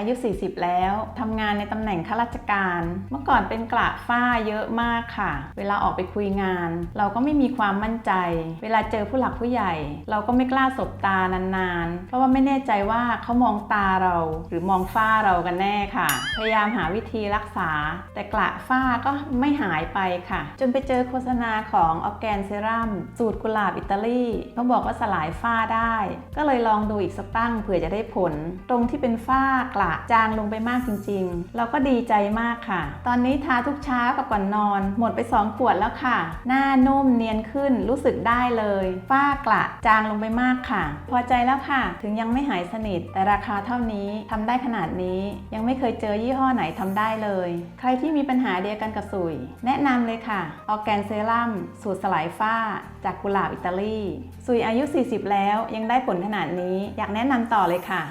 อายุ 40 แล้วทำงานในตำแหน่งข้าราชการ เมื่อก่อนเป็นกระฝ้าเยอะมากค่ะ เวลาออกไปคุยงาน เราก็ไม่มีความมั่นใจ เวลาเจอผู้หลักผู้ใหญ่ เราก็ไม่กล้าสบตานานๆ เพราะว่าไม่แน่ใจว่าเขามองตาเรา หรือมองฝ้าเรากันแน่ค่ะ พยายามหาวิธีรักษา แต่กระฝ้าก็ไม่หายไปค่ะ จนไปเจอโฆษณาของออแกนเซรั่มสูตรกุหลาบอิตาลีเขาบอกว่าสลายฝ้าได้ ก็เลยลองดูอีกสักตั้งเผื่อจะได้ผล ตรงที่เป็นฝ้ากระจางลงไปมากจริงๆ เราก็ดีใจมากค่ะ ตอนนี้ทาทุกเช้ากับก่อนนอน หมดไป 2 ขวดแล้วค่ะ หน้านุ่มเนียนขึ้นรู้สึกได้เลยฝ้ากระจางลงไปมากค่ะ พอใจแล้วค่ะ ถึงยังไม่หายสนิท แต่ราคาเท่านี้ทำได้ขนาดนี้ยังไม่เคยเจอยี่ห้อไหนทำได้เลย ใครที่มีปัญหาเดียวกันกับสุย แนะนำเลยค่ะออแกนเซรั่มสูตรสลายฝ้า จากกุหลาบอิตาลี สุยอายุ 40 แล้วยังได้ผลขนาดนี้ อยากแนะนำต่อเลยค่ะ